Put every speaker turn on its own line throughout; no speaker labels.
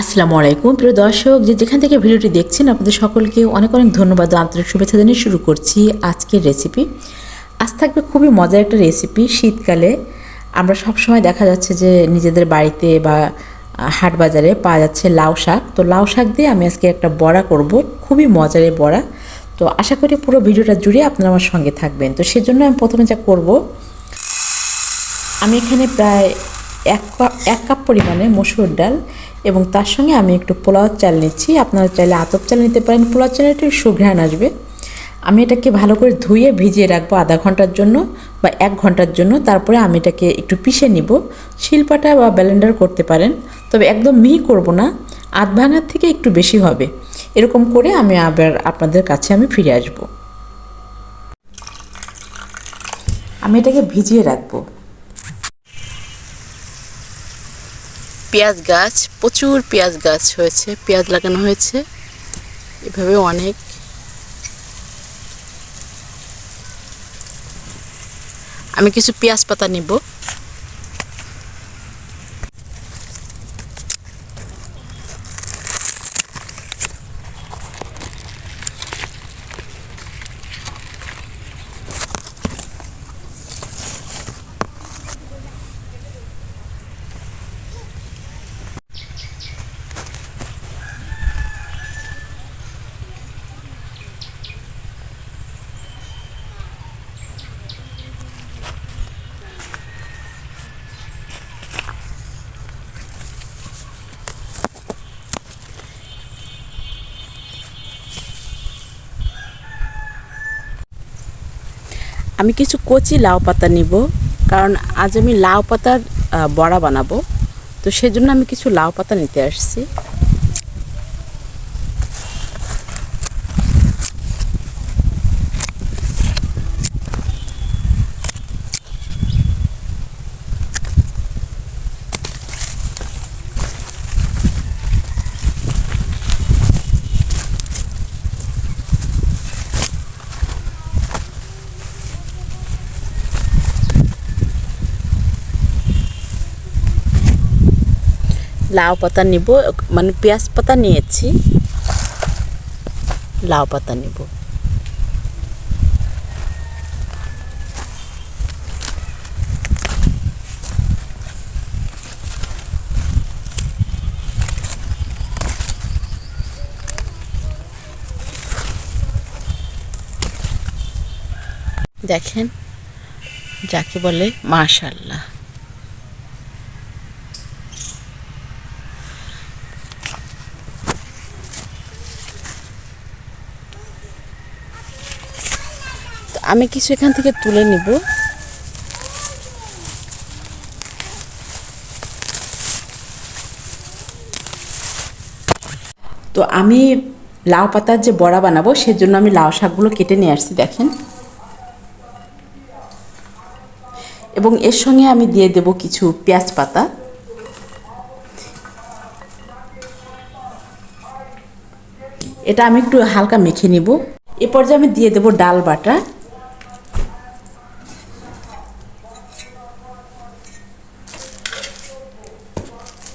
আসসালামু আলাইকুম। প্রিয় দর্শক, যে যেখান থেকে ভিডিওটি দেখছেন, আপনাদের সকলকে অনেক অনেক ধন্যবাদ আন্তরিক শুভেচ্ছা জানিয়ে শুরু করছি আজকের রেসিপি আজ থাকবে খুবই মজার একটা রেসিপি শীতকালে। আমরা সব সময় দেখা যাচ্ছে যে নিজেদের বাড়িতে বা হাট বাজারে পাওয়া যাচ্ছে লাউ শাক। তো লাউ শাক দিয়ে আমি আজকে একটা বড়া করব, খুবই মজার বড়া। তো আশা করি পুরো ভিডিওটা জুড়ে আপনারা আমার সঙ্গে থাকবেন। তো সেজন্য আমি প্রথমে যা করব, আমি এখানে প্রায় এক কাপ এক কাপ পরিমাণে মসুর ডাল এবং তার সঙ্গে আমি একটু পোলাও চাল নিচ্ছি। আপনারা চাইলে আতপ চাল নিতে পারেন, পোলাও চালে একটু সুঘ্রাণ আসবে। আমি এটাকে ভালো করে ধুয়ে ভিজিয়ে রাখব আধা ঘণ্টার জন্য বা এক ঘণ্টার জন্য। তারপরে আমি এটাকে একটু পিষে নিব। শিলপাটা বা ব্যালেন্ডার করতে পারেন, তবে একদম মিহি করব না, আধ ভাঙার থেকে একটু বেশি হবে। এরকম করে আমি আবার আপনাদের কাছে আমি ফিরে আসব। আমি এটাকে ভিজিয়ে রাখব।
পেঁয়াজ গাছ, প্রচুর পেঁয়াজ গাছ হয়েছে, পেঁয়াজ লাগানো হয়েছে। এভাবে অনেক। আমি কিছু পেঁয়াজ পাতা নিব। আমি কিছু কচি লাউ পাতা নিব, কারণ আজ আমি লাউ পাতার বড়া বানাবো। তো সেজন্য আমি কিছু লাউ পাতা নিতে আসছি। লাউ পাতা নিব মানে পেঁয়াজ পাতা নিয়েছি। লাউ পাতা নিব। দেখেন যাকে বলে মাশাল্লাহ। আমি কিছু এখান থেকে তুলে নিব।
তো আমি লাউ পাতার যে বড়া বানাবো, সেজন্য আমি লাউ শাকগুলো কেটে নিয়ে আসছি, দেখেন। এবং এর সঙ্গে আমি দিয়ে দেব কিছু পেঁয়াজ পাতা। এটা আমি একটু হালকা মেখে নিব। এ পর্যায়ে আমি দিয়ে দেব ডাল বাটা।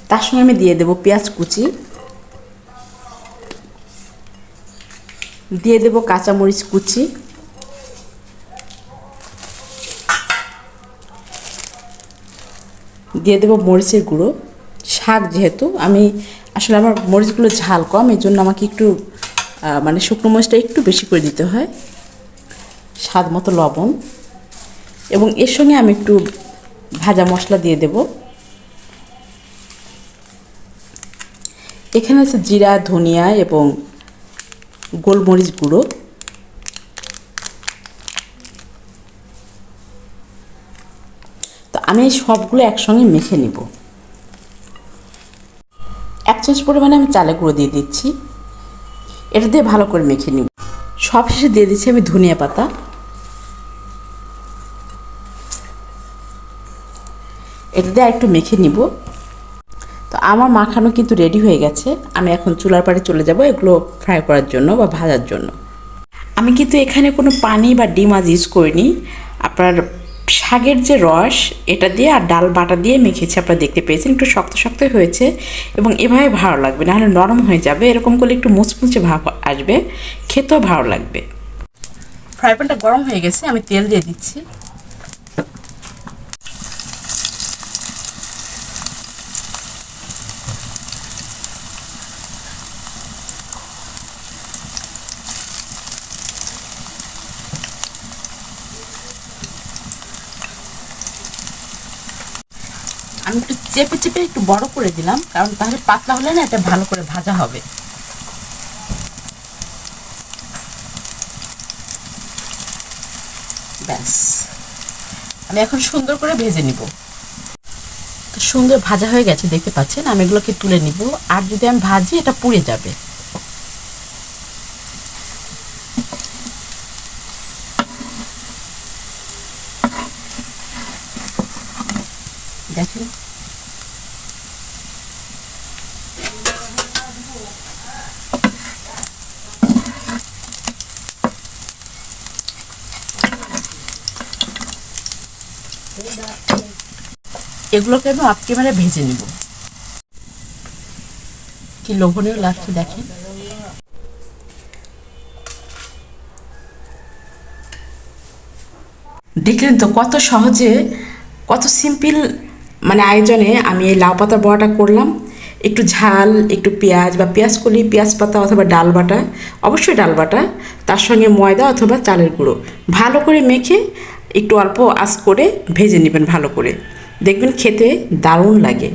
তার সঙ্গে আমি দিয়ে দেব পেঁয়াজ কুচি। দিয়ে দেব কাঁচামরিচ কুচি। দিয়ে দেব মরিচের গুঁড়ো। শাক যেহেতু, আমি আসলে আমার মরিচগুলো ঝাল কম এই জন্য আমাকে একটু মানে শুকনো মরিচটা একটু বেশি করে দিতে হয়। স্বাদ মতো লবণ। এবং এর সঙ্গে আমি একটু ভাজা মশলা দিয়ে দেব। এখানে আছে জিরা, ধনিয়া এবং গোলমরিচ গুঁড়ো। তো আমি এই সবগুলো একসঙ্গে মেখে নিব। এক চামচ পরিমাণে আমি চালে গুঁড়ো দিয়ে দিচ্ছি। এটা দিয়ে ভালো করে মেখে নিব। সব শেষে দিয়ে দিচ্ছি আমি ধনিয়া পাতা। এটা দিয়ে একটু মেখে নিব। আমার মাখানো কিন্তু রেডি হয়ে গেছে। আমি এখন চুলার পাড়ে চলে যাব এগুলো ফ্রাই করার জন্য বা ভাজার জন্য। আমি কিন্তু এখানে কোনো পানি বা ডিম আজ ইউজ করিনি। আপনার শাকের যে রস, এটা দিয়ে আর ডাল বাটা দিয়ে মেখেছি, আপনারা দেখতে পেয়েছেন। একটু শক্ত শক্ত হয়েছে এবং এভাবে ভালো লাগবে, নাহলে নরম হয়ে যাবে। এরকম করলে একটু মুচমুচে ভাব আসবে, খেতেও ভালো লাগবে।
ফ্রাই প্যানটা গরম হয়ে গেছে, আমি তেল দিয়ে দিচ্ছি। আমি একটু চেপে চেপে একটু বড় করে দিলাম, কারণ তাহলে পাতলা হলে না এটা ভালো করে ভাজা হবে। ব্যাস। আমি এখন সুন্দর করে ভেজে নিব। সুন্দর ভাজা হয়ে গেছে, দেখতে পাচ্ছেন? আমি এগুলোকে তুলে নিব। আর যদি আমি ভাজি, এটা পুড়ে যাবে। এগুলোকে আমি আপকে মানে ভেজে নিব। কি লোভনীয় লাগছে দেখেন
দেখলেন তো কত সহজে, কত সিম্পল মানে আয়োজনে আমি এই লাউ পাতা বড়াটা করলাম। একটু ঝাল, একটু পেঁয়াজ বা পেঁয়াজ কলি, পেঁয়াজ পাতা অথবা ডাল বাটা, অবশ্যই ডাল বাটা, তার সঙ্গে ময়দা অথবা চালের গুঁড়ো। ভালো করে মেখে একটু অল্প আঁচ করে ভেজে নেবেন ভালো করে। দেখবেন খেতে দারুণ লাগে।